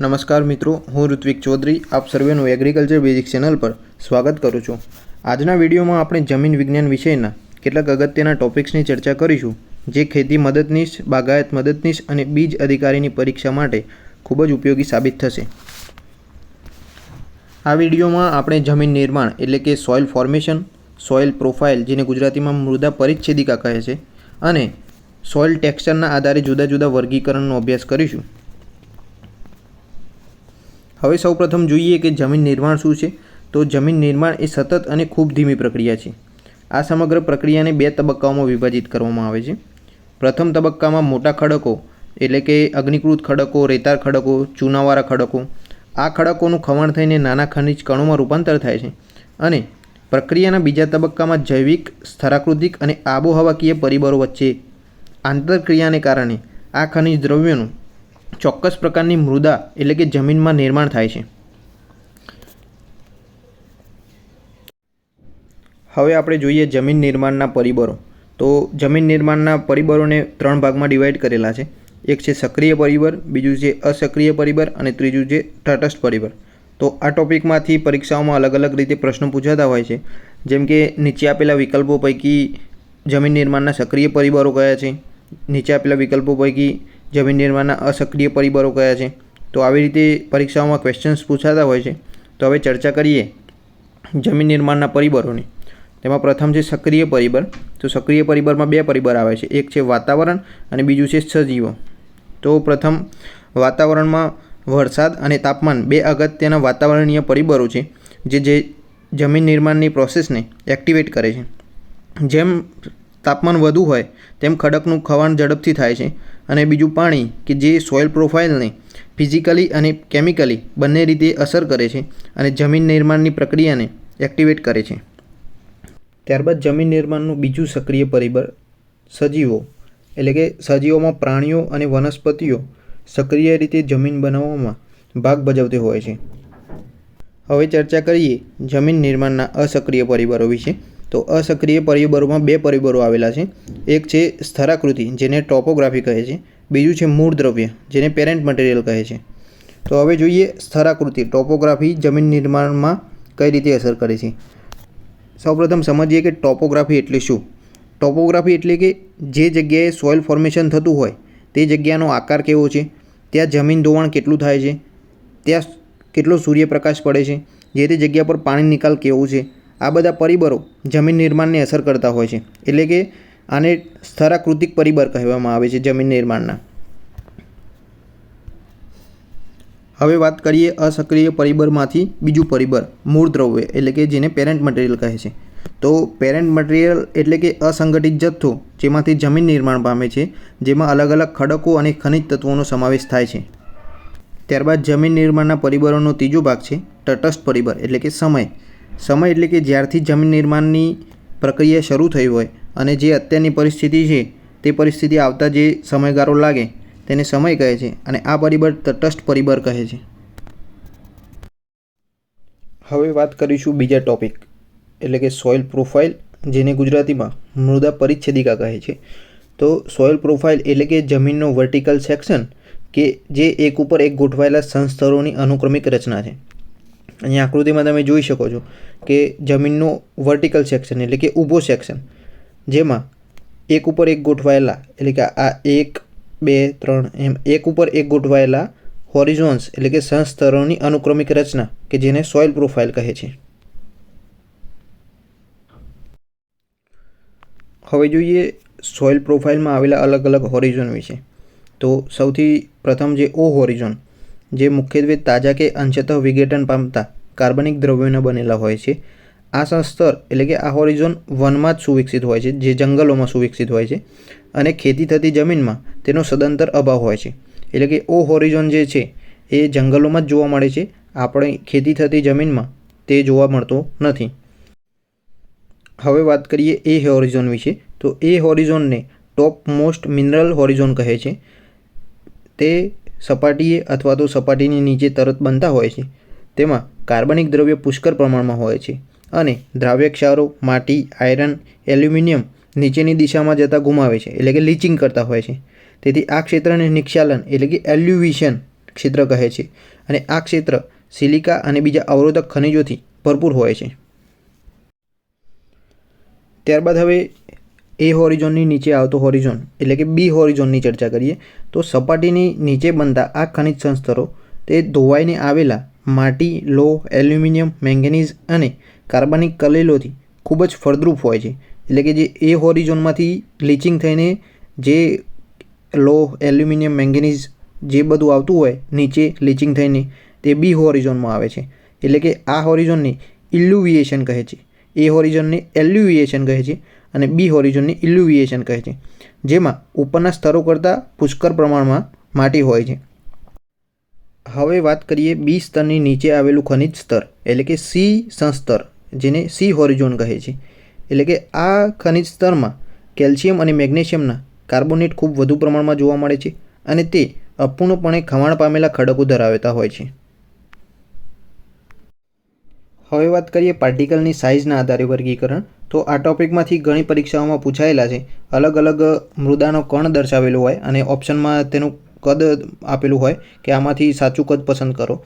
નમસ્કાર મિત્રો, હું ઋત્વિક ચૌધરી, આપ સર્વેનું એગ્રીકલ્ચર બેઝિક ચેનલ પર સ્વાગત કરું છું. આજના વિડીયોમાં આપણે જમીન વિજ્ઞાન વિષયના કેટલાક અગત્યના ટોપિક્સની ચર્ચા કરીશું, જે ખેતી મદદનીશ, બાગાયત મદદનીશ અને બીજ અધિકારીની પરીક્ષા માટે ખૂબ જ ઉપયોગી સાબિત થશે. આ વિડીયોમાં આપણે જમીન નિર્માણ એટલે કે સોઇલ ફોર્મેશન સોઇલ પ્રોફાઇલ જેને ગુજરાતીમાં મૃદા પરિચ્છેદિકા કહે છે, અને સોઇલ ટેક્સચરના આધારે જુદા જુદા વર્ગીકરણનો અભ્યાસ કરીશું. હવે સૌપ્રથમ જોઈએ કે જમીન નિર્માણ શું છે. તો જમીન નિર્માણ એ સતત અને ખૂબ ધીમી પ્રક્રિયા છે. આ સમગ્ર પ્રક્રિયાને બે તબક્કાઓમાં વિભાજિત કરવામાં આવે છે. પ્રથમ તબક્કામાં મોટા ખડકો, એટલે કે અગ્નિકૃત ખડકો, રેતાળ ખડકો, ચૂનાવાળા ખડકો. આ ખડકોનું ખમણ થઈને નાના ખનિજ કણોમાં રૂપાંતર થાય છે. અને પ્રક્રિયાના બીજા તબક્કામાં જૈવિક સ્થરાકૃતિક અને આબોહવાકીય પરિબળો વચ્ચે આંતરક્રિયાને કારણે આ ખનિજ દ્રવ્યોનું ચોક્કસ પ્રકારની મૃદા એટલે કે જમીનમાં નિર્માણ થાય છે. હવે આપણે જોઈએ જમીન નિર્માણના પરિબળો. તો જમીન નિર્માણના પરિબળોને ત્રણ ભાગમાં ડિવાઈડ કરેલા છે. એક છે સક્રિય પરિબળ, બીજું છે અસક્રિય પરિબળ અને ત્રીજું છે તટસ્થ પરિબળ. તો આ ટોપિકમાંથી પરીક્ષાઓમાં અલગ અલગ રીતે પ્રશ્નો પૂછાતા હોય છે. જેમ કે નીચે આપેલા વિકલ્પો પૈકી જમીન નિર્માણના સક્રિય પરિબળો કયા છે? નીચે આપેલા વિકલ્પો પૈકી જમીન નિર્માણના અસક્રિય પરિબળો કયા છે? તો આવી રીતે પરીક્ષાઓમાં ક્વેશ્ચન્સ પૂછાતા હોય છે. તો હવે ચર્ચા કરીએ જમીન નિર્માણના પરિબળોની. તેમાં પ્રથમ છે સક્રિય પરિબળ. તો સક્રિય પરિબળમાં બે પરિબળ આવે છે. એક છે વાતાવરણ અને બીજું છે સજીવો. તો પ્રથમ વાતાવરણમાં વરસાદ અને તાપમાન બે અગત્યના વાતાવરણીય પરિબળો છે, જે જે જમીન નિર્માણની પ્રોસેસને એક્ટિવેટ કરે છે. જેમ તાપમાન વધુ હોય, તેમ ખડકનું ખવાણ ઝડપથી થાય છે. અને બીજું પાણી કે જે સોઇલ પ્રોફાઇલને ફિઝિકલી અને કેમિકલી બંને રીતે અસર કરે છે અને જમીન નિર્માણની પ્રક્રિયાને એક્ટિવેટ કરે છે. ત્યારબાદ જમીન નિર્માણનું બીજું સક્રિય પરિબળ સજીવો, એટલે કે સજીવોમાં પ્રાણીઓ અને વનસ્પતિઓ સક્રિય રીતે જમીન બનાવવામાં ભાગ ભજવતી હોય છે. હવે ચર્ચા કરીએ જમીન નિર્માણના અસક્રિય પરિબળો વિશે. તો અસક્રિય પરિબળોમાં બે પરિબળો આવેલા છે. એક છે સ્થરાકૃતિ, જેને ટોપોગ્રાફી કહે છે. બીજું છે મૂળ દ્રવ્ય, જેને પેરેન્ટ મટીરિયલ કહે છે. તો હવે જોઈએ સ્થરાકૃતિ, ટોપોગ્રાફી જમીન નિર્માણમાં કઈ રીતે અસર કરે છે. સૌપ્રથમ સમજીએ કે ટોપોગ્રાફી એટલે શું? ટોપોગ્રાફી એટલે કે જે જગ્યાએ સોઇલ ફોર્મેશન થતું હોય, તે જગ્યાનો આકાર કેવો છે? ત્યાં જમીન ધોવાણ કેટલું થાય છે? ત્યાં કેટલો સૂર્યપ્રકાશ પડે છે? જે તે જગ્યા પર પાણી નિકાલ કેવો છે? આ બધા પરિબળો જમીન નિર્માણને અસર કરતા હોય છે. એટલે કે આને સ્થરાકૃતિક પરિબળ કહેવામાં આવે છે જમીન નિર્માણના. હવે વાત કરીએ અસક્રિય પરિબળમાંથી બીજું પરિબળ, મૂળ દ્રવ્ય, એટલે કે જેને પેરેન્ટ મટીરિયલ કહે છે. તો પેરેન્ટ મટીરિયલ એટલે કે અસંગઠિત જથ્થો, જેમાંથી જમીન નિર્માણ પામે છે, જેમાં અલગ અલગ ખડકો અને ખનિજ તત્વોનો સમાવેશ થાય છે. ત્યારબાદ જમીન નિર્માણના પરિબળોનો ત્રીજો ભાગ છે તટસ્થ પરિબળ, એટલે કે સમય. સમય એટલે કે જ્યારથી જમીન નિર્માણની પ્રક્રિયા શરૂ થઈ હોય અને જે અત્યારની પરિસ્થિતિ છે, તે પરિસ્થિતિ આવતા જે સમયગાળો લાગે, તેને સમય કહે છે અને આ પરિબળ તટસ્થ પરિબળ કહે છે. હવે વાત કરીશું બીજા ટોપિક એટલે કે સોઇલ પ્રોફાઇલ જેને ગુજરાતીમાં મૃદા પરિચ્છેદિકા કહે છે. તો સોઇલ પ્રોફાઇલ એટલે કે જમીનનો વર્ટિકલ સેક્શન કે જે એક ઉપર એક ગોઠવાયેલા સંસ્તરોની અનુક્રમિક રચના છે. અહીંયા આકૃતિમાં તમે જોઈ શકો છો કે જમીનનો વર્ટિકલ સેક્શન એટલે કે ઊભો સેક્શન જેમાં એક ઉપર એક ગોઠવાયેલા, એટલે કે આ એક, બે, ત્રણ, એમ, એક ઉપર એક ગોઠવાયેલા હોરિઝોન્સ એટલે કે સંસ્તરોની અનુક્રમિક રચના, કે જેને સોઇલ પ્રોફાઇલ કહે છે. હવે જોઈએ સોઇલ પ્રોફાઇલમાં આવેલા અલગ અલગ હોરિઝોન વિશે. તો સૌથી પ્રથમ જે ઓ હોરિઝોન જે મુખ્યત્વે તાજા કે અંશતઃ વિઘટન પામતા કાર્બનિક દ્રવ્યોના બનેલા હોય છે. આ સંસ્તર એટલે કે આ હોરિઝોન વનમાં જ સુવિકસિત હોય છે, જે જંગલોમાં સુવિકસિત હોય છે અને ખેતી થતી જમીનમાં તેનો સદંતર અભાવ હોય છે. એટલે કે ઓ હોરિઝોન જે છે, એ જંગલોમાં જ જોવા મળે છે. આપણે ખેતી થતી જમીનમાં તે જોવા મળતો નથી. હવે વાત કરીએ એ હોરિઝોન વિશે. તો એ હોરિઝોનને ટોપ મોસ્ટ મિનરલ હોરિઝોન કહે છે. તે સપાટીએ અથવા તો સપાટીની નીચે તરત બનતા હોય છે. તેમાં કાર્બનિક દ્રવ્ય પુષ્કળ પ્રમાણમાં હોય છે અને દ્રાવ્ય ક્ષારો માટી, આયરન, એલ્યુમિનિયમ નીચેની દિશામાં જતાં ગુમાવે છે, એટલે કે લીચિંગ કરતા હોય છે. તેથી આ ક્ષેત્રને નિક્ષાલન એટલે કે એલ્યુવિશન ક્ષેત્ર કહે છે અને આ ક્ષેત્ર સિલિકા અને બીજા અવરોધક ખનિજોથી ભરપૂર હોય છે. ત્યારબાદ હવે એ હોરિઝોનની નીચે આવતો હોરિઝોન, એટલે કે બી હોરિઝોનની ચર્ચા કરીએ. તો સપાટીની નીચે બનતા આ ખનિજ સંસ્તરો, તે ધોવાઈને આવેલા માટી, લોહ, એલ્યુમિનિયમ, મેંગેનીઝ અને કાર્બનિક કલેલોથી ખૂબ જ ફળદ્રુપ હોય છે. એટલે કે જે એ હોરિઝોનમાંથી બ્લીચિંગ થઈને જે લોહ, એલ્યુમિનિયમ, મેંગેનીઝ જે બધું આવતું હોય, નીચે લીચિંગ થઈને તે બી હોરિઝોનમાં આવે છે. એટલે કે આ હોરિઝોનને ઇલ્યુવિએશન કહે છે. એ હોરિઝોનને એલ્યુવિએશન કહે છે અને બી હોરિઝોનને ઇલ્યુવિએશન કહે છે. જેમાં ઉપરના સ્તરો કરતાં પુષ્કળ પ્રમાણમાં માટી હોય છે. હવે વાત કરીએ બી સ્તરની નીચે આવેલું ખનિજ સ્તર, એટલે કે સી સંસ્તર, જેને સી હોરિઝોન કહે છે. એટલે કે આ ખનિજ સ્તરમાં કેલ્શિયમ અને મેગ્નેશિયમના કાર્બોનેટ ખૂબ વધુ પ્રમાણમાં જોવા મળે છે અને તે અપૂર્ણપણે ખવાણ પામેલા ખડકો ધરાવતા હોય છે. હવે વાત કરીએ પાર્ટિકલની સાઇઝના આધારે વર્ગીકરણ. તો આ ટોપિકમાંથી ઘણી પરીક્ષાઓમાં પૂછાયેલા છે. અલગ અલગ મૃદાનો કણ દર્શાવેલો હોય અને ઓપ્શનમાં તેનું કદ આપેલું હોય કે આમાંથી સાચું કદ પસંદ કરો.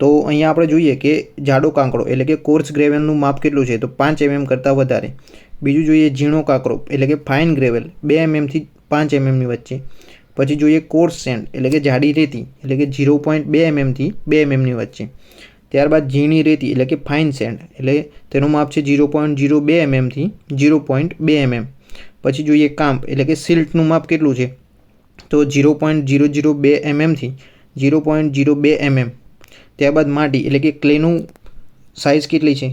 તો અહીંયા આપણે જોઈએ કે જાડો કાંકરો એટલે કે કોર્સ ગ્રેવેલનું માપ કેટલું છે? તો પાંચ એમએમ કરતાં વધારે. બીજું જોઈએ ઝીણો કાંકરો એટલે કે ફાઇન ગ્રેવલ, બે એમએમથી પાંચ એમએમની વચ્ચે. પછી જોઈએ કોર્સ સેન્ડ એટલે કે જાડી રેતી એટલે કે ઝીરો પોઈન્ટ બે એમએમથી બે એમએમની વચ્ચે. ત્યારબાદ ઝીણી રેતી એટલે કે ફાઇન સેન્ડ એટલે તેનું માપ છે ઝીરો પોઈન્ટ ઝીરો બે એમએમથી ઝીરો પોઈન્ટ બે એમએમ. પછી જોઈએ કામ્પ એટલે કે સિલ્ટનું માપ કેટલું છે? તો ઝીરો પોઈન્ટ ઝીરો ઝીરો બે એમએમથી ઝીરો પોઈન્ટ ઝીરો બે એમએમ ત્યારબાદ માટી, એટલે કે ક્લેનું સાઇઝ કેટલી છે?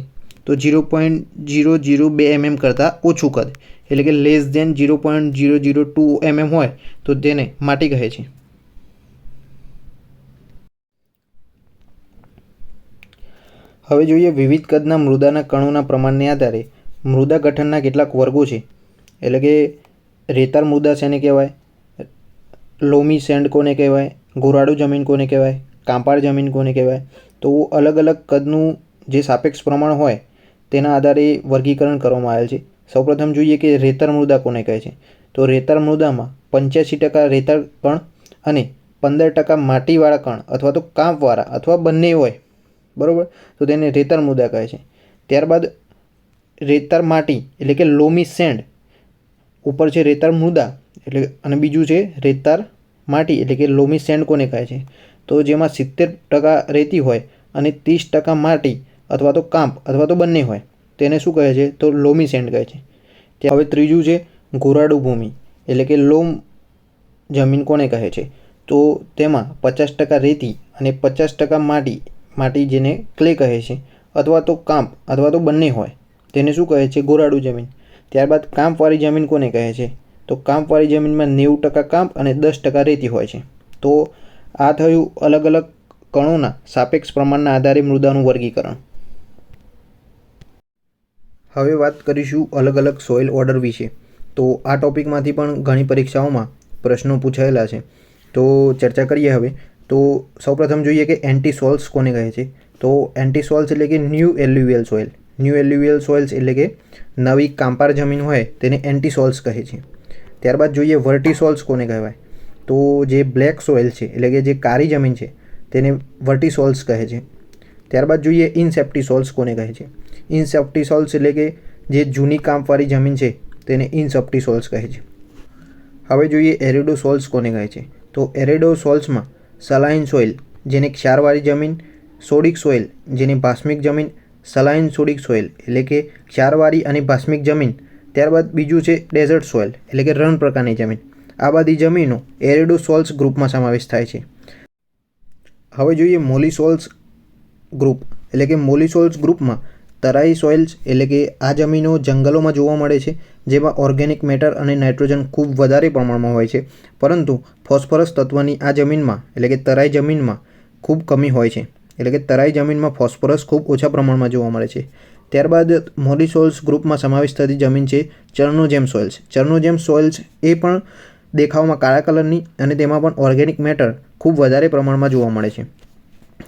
તો ઝીરો પોઈન્ટ ઝીરો ઝીરો બે એમએમ કરતાં ઓછું કદ. એટલે કે less than zero point zero zero two MM હોય, તો તેને માટી કહે છે. હવે જોઈએ વિવિધ કદના મૃદાના કણોના પ્રમાણને આધારે મૃદા ગઠનના કેટલાક વર્ગો છે. એટલે કે રેતાળ મૃદા શેને કહેવાય લોમી સેન્ડ કોને કહેવાય, ગોરાડુ જમીન કોને કહેવાય કાંપાળ જમીન કોને કહેવાય, તો અલગ અલગ કદનું જે સાપેક્ષ પ્રમાણ હોય, તેના આધારે વર્ગીકરણ કરવામાં આવેલ છે. સૌપ્રથમ જોઈએ કે રેતર મૃદા કોને કહે છે? તો રેતર મૃદામાં પંચ્યાસી ટકા રેતર કણ અને પંદર ટકા માટીવાળા કણ અથવા તો કાંપવાળા અથવા બંને હોય, બરાબર? તો તેને રેતર મૃદા કહે છે. ત્યારબાદ રેતર માટી એટલે કે લોમી સેન્ડ, ઉપર છે રેતર મૃદા એટલે અને બીજું છે રેતાળ માટી, એટલે કે લોમી સેન્ડ કોને કહે છે? તો જેમાં સિત્તેર ટકા રેતી હોય અને ત્રીસ ટકા માટી અથવા તો કાંપ અથવા તો બંને હોય તેને શું કહે છે? તો લોમી સેન્ડ કહે છે. ત્યાં હવે ત્રીજું છે ગોરાડુ ભૂમિ, એટલે કે લોમ જમીન કોને કહે છે? તો તેમાં પચાસ ટકા રેતી અને પચાસ ટકા માટી માટી જેને ક્લે કહે છે, અથવા તો કાંપ અથવા તો બંને હોય તેને શું કહે છે? ગોરાડુ જમીન. ત્યારબાદ કાંપવાળી જમીન કોને કહે છે? તો કાંપવાળી જમીનમાં નેવું ટકા કાંપ અને દસ ટકા રેતી હોય છે. તો આ થયું અલગ અલગ કણોના સાપેક્ષ પ્રમાણના આધારે મૃદાનું વર્ગીકરણ. હવે વાત કરીશું અલગ અલગ સોઇલ ઓર્ડર વિશે. તો આ ટોપિકમાંથી પણ ઘણી પરીક્ષાઓમાં પ્રશ્નો પૂછાયેલા છે. તો ચર્ચા કરીએ હવે. તો સૌપ્રથમ જોઈએ કે એન્ટી સોલ્સ કોને કહે છે? તો એન્ટી સોલ્સ એટલે કે new alluvial soil. New alluvial soils એટલે કે નવી કાંપાર જમીન હોય તેને એન્ટી સોલ્સ કહે છે. ત્યારબાદ જોઈએ વર્ટિસોલ્સ કોને કહેવાય? તો જે બ્લેક સોઇલ છે, એટલે કે જે કાળી જમીન છે, તેને વર્ટિસોલ્સ કહે છે. ત્યારબાદ જોઈએ ઇનસેપ્ટીસોલ્સ કોને કહે છે? ઇનસેપ્ટીસોલ્સ એટલે કે જે જૂની કાંપવાળી જમીન છે, તેને ઇનસેપ્ટીસોલ્સ કહે છે. હવે જોઈએ એરેડો સોલ્સ કોને કહે છે? તો એરેડો સોલ્સમાં સલાઇન સોઇલ, જેને ક્ષારવાળી જમીન, સોડિક સોઇલ, જેને ભાસ્મિક જમીન, સલાઇન સોડિક સોઇલ, એટલે કે ક્ષારવાળી અને ભાસ્મિક જમીન ત્યારબાદ બીજું છે ડેઝર્ટ સોઇલ, એટલે કે રણ પ્રકારની જમીન. આ બધી જમીનો એરેડો સોલ્સ ગ્રુપમાં સમાવેશ થાય છે. હવે જોઈએ મોલીસોલ્સ ગ્રુપ, એટલે કે મોલીસોલ્સ ગ્રુપમાં તરાઈ સોઇલ્સ, એટલે કે આ જમીનો જંગલોમાં જોવા મળે છે, જેમાં ઓર્ગેનિક મેટર અને નાઇટ્રોજન ખૂબ વધારે પ્રમાણમાં હોય છે, પરંતુ ફોસ્ફરસ તત્વની આ જમીનમાં, એટલે કે તરાઈ જમીનમાં ખૂબ કમી હોય છે. એટલે કે તરાઈ જમીનમાં ફોસ્ફરસ ખૂબ ઓછા પ્રમાણમાં જોવા મળે છે. ત્યારબાદ મોલિસોલ્સ ગ્રુપમાં સમાવેશ થતી જમીન છે ચર્નોજેમ સોઇલ્સ. ચર્નોજેમ સોઇલ્સ એ પણ દેખાવમાં કાળા કલરની અને તેમાં પણ ઓર્ગેનિક મેટર ખૂબ વધારે પ્રમાણમાં જોવા મળે છે.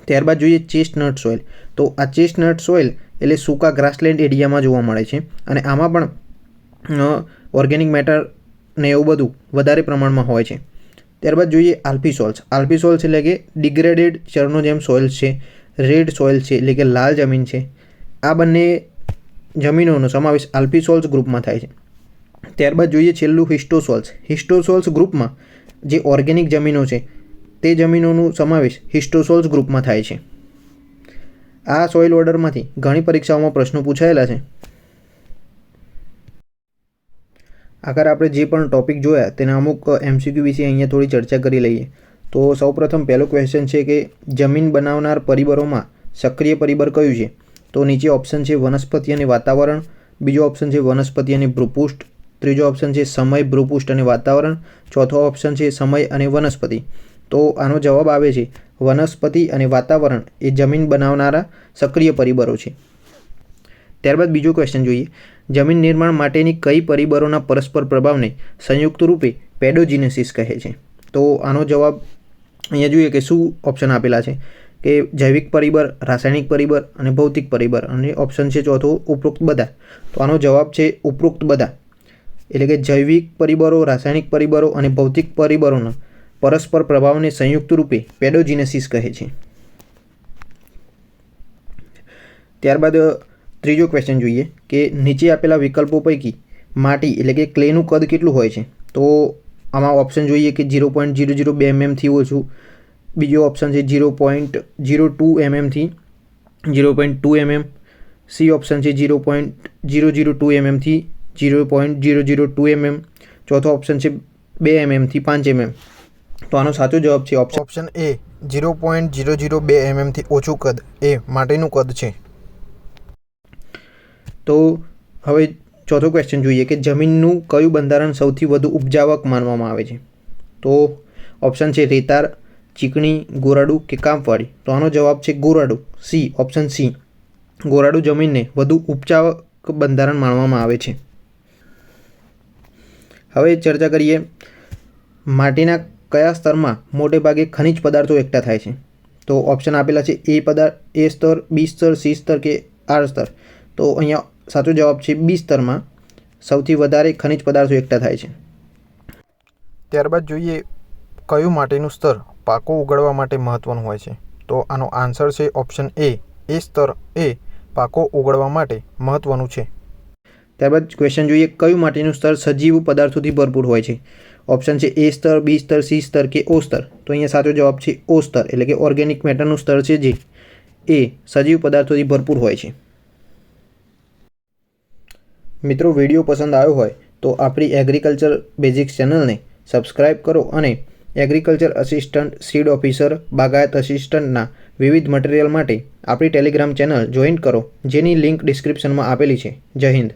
ત્યારબાદ જોઈએ ચેસ્ટનટ સોઇલ. તો આ ચેસ્ટનટ સોઇલ એટલે સૂકા ગ્રાસલેન્ડ એરિયામાં જોવા મળે છે અને આમાં પણ ઓર્ગેનિક મેટર ને એવું બધું વધારે પ્રમાણમાં હોય છે. ત્યારબાદ જોઈએ આલ્ફી સોલ્સ આલ્ફી સોલ્સ એટલે કે ડિગ્રેડેડ ચરનો જેમ સોઇલ્સ છે, રેડ સોઇલ છે એટલે કે લાલ જમીન છે. આ બંને જમીનોનો સમાવેશ આલ્પીસોલ્સ ગ્રુપમાં થાય છે. ત્યારબાદ જોઈએ છેલ્લું હિસ્ટોસોલ્સ. હિસ્ટોસોલ્સ ગ્રુપમાં જે ઓર્ગેનિક જમીનો છે, તે જમીનોનું સમાવેશ હિસ્ટોસોલ્સ ગ્રુપમાં થાય છે. આ સોઇલ ઓર્ડરમાંથી ઘણી પરીક્ષાઓમાં પ્રશ્નો પૂછાયેલા છે. આગળ આપણે જે પણ ટોપિક જોયા, તેના અમુક એમસીક્યુ વિશે અહીંયા થોડી ચર્ચા કરી લઈએ. તો સૌપ્રથમ પહેલો ક્વેશ્ચન છે કે, જમીન બનાવનાર પરિબળોમાં સક્રિય પરિબળ કયું છે? તો નીચે ઓપ્શન છે વનસ્પતિ અને વાતાવરણ, બીજો ઓપ્શન છે વનસ્પતિ અને ભૃપુષ્ઠ, ત્રીજો ઓપ્શન છે સમય, ભૃપુષ્ઠ અને વાતાવરણ, ચોથો ઓપ્શન છે સમય અને વનસ્પતિ. તો આનો જવાબ આવે છે વનસ્પતિ અને વાતાવરણ એ જમીન બનાવનારા સક્રિય પરિબળો છે. ત્યારબાદ બીજો ક્વેશ્ચન જોઈએ. જમીન નિર્માણ માટેની કઈ પરિબળોના પરસ્પર પ્રભાવને સંયુક્ત રૂપે પેડોજીનેસિસ કહે છે? તો આનો જવાબ અહીંયા જોઈએ કે શું ઓપ્શન આપેલા છે? કે જૈવિક પરિબળ, રાસાયણિક પરિબળ અને ભૌતિક પરિબળ અને ઓપ્શન છે ચોથો ઉપરોક્ત બધા. તો આનો જવાબ છે ઉપરોક્ત બધા. એટલે કે જૈવિક પરિબળો, રાસાયણિક પરિબળો અને ભૌતિક પરિબળોના પરસ્પર પ્રભાવને સંયુક્ત રૂપે પેડોજીનેસિસ કહે છે. ત્યારબાદ ત્રીજો ક્વેશ્ચન જોઈએ કે નીચે આપેલા વિકલ્પો પૈકી માટી એટલે કે ક્લેનું કદ કેટલું હોય છે? તો આમાં ઓપ્શન જોઈએ કે ઝીરો પોઈન્ટ ઝીરો ઝીરો બે એમએમથી ઓછું બીજો ઓપ્શન છે zero point zero two એમએમથી zero point two M C option છે zero point zero zero two એમએમથી zero point zero zero two M ચોથો ઓપ્શન છે બે એમએમથી પાંચ એમએમ તો આનો સાચો જવાબ છે option option A zero point zero zero બે એમએમથી ઓછું કદ એ માટેનું કદ છે. તો હવે ચોથો ક્વેશ્ચન જોઈએ કે જમીનનું કયું બંધારણ સૌથી વધુ ઉપજાવક માનવામાં આવે છે? તો ઓપ્શન છે રેતાળ ચીકણી, ગોરાડું કે કામવાળી તો આનો જવાબ છે ગોરાડું. સી ઓપ્શન સી ગોરાડું જમીનને વધુ ઉપચાવક બંધારણ માનવામાં આવે છે. હવે ચર્ચા કરીએ, માટીના કયા સ્તરમાં મોટે ભાગે ખનિજ પદાર્થો એકઠા થાય છે? તો ઓપ્શન આપેલા છે એ પદાર્થ, એ સ્તર, બી સ્તર, સી સ્તર કે આર સ્તર? તો અહીંયા સાચો જવાબ છે બી સ્તરમાં સૌથી વધારે ખનિજ પદાર્થો એકઠા થાય છે. ત્યારબાદ જોઈએ કયું માટીનું સ્તર પાકો ઉગાડવા માટે મહત્ત્વનું હોય છે. તો આનો આન્સર છે ઓપ્શન એ. એ સ્તર એ પાકો ઉગાડવા માટે મહત્ત્વનું છે. ત્યારબાદ ક્વેશ્ચન જોઈએ કયું માટીનું સ્તર સજીવ પદાર્થોથી ભરપૂર હોય છે? ઓપ્શન છે એ સ્તર, બી સ્તર, સી સ્તર કે ઓ સ્તર? તો અહીંયા સાચો જવાબ છે ઓ સ્તર, એટલે કે ઓર્ગેનિક મેટરનું સ્તર છે જે. એ સજીવ પદાર્થોથી ભરપૂર હોય છે. મિત્રો, વીડિયો પસંદ આવ્યો હોય તો આપણી એગ્રીકલ્ચર બેઝિક્સ ચેનલને સબસ્ક્રાઈબ કરો અને એગ્રીકલ્ચર અસિસ્ટન્ટ સીડ ઓફિસર, બાગાયત અસિસ્ટન્ટના વિવિધ મટીરિયલ માટે આપણી ટેલિગ્રામ ચેનલ જોઈન કરો, જેની લિંક ડિસ્ક્રિપ્શનમાં આપેલી છે. જય હિન્દ.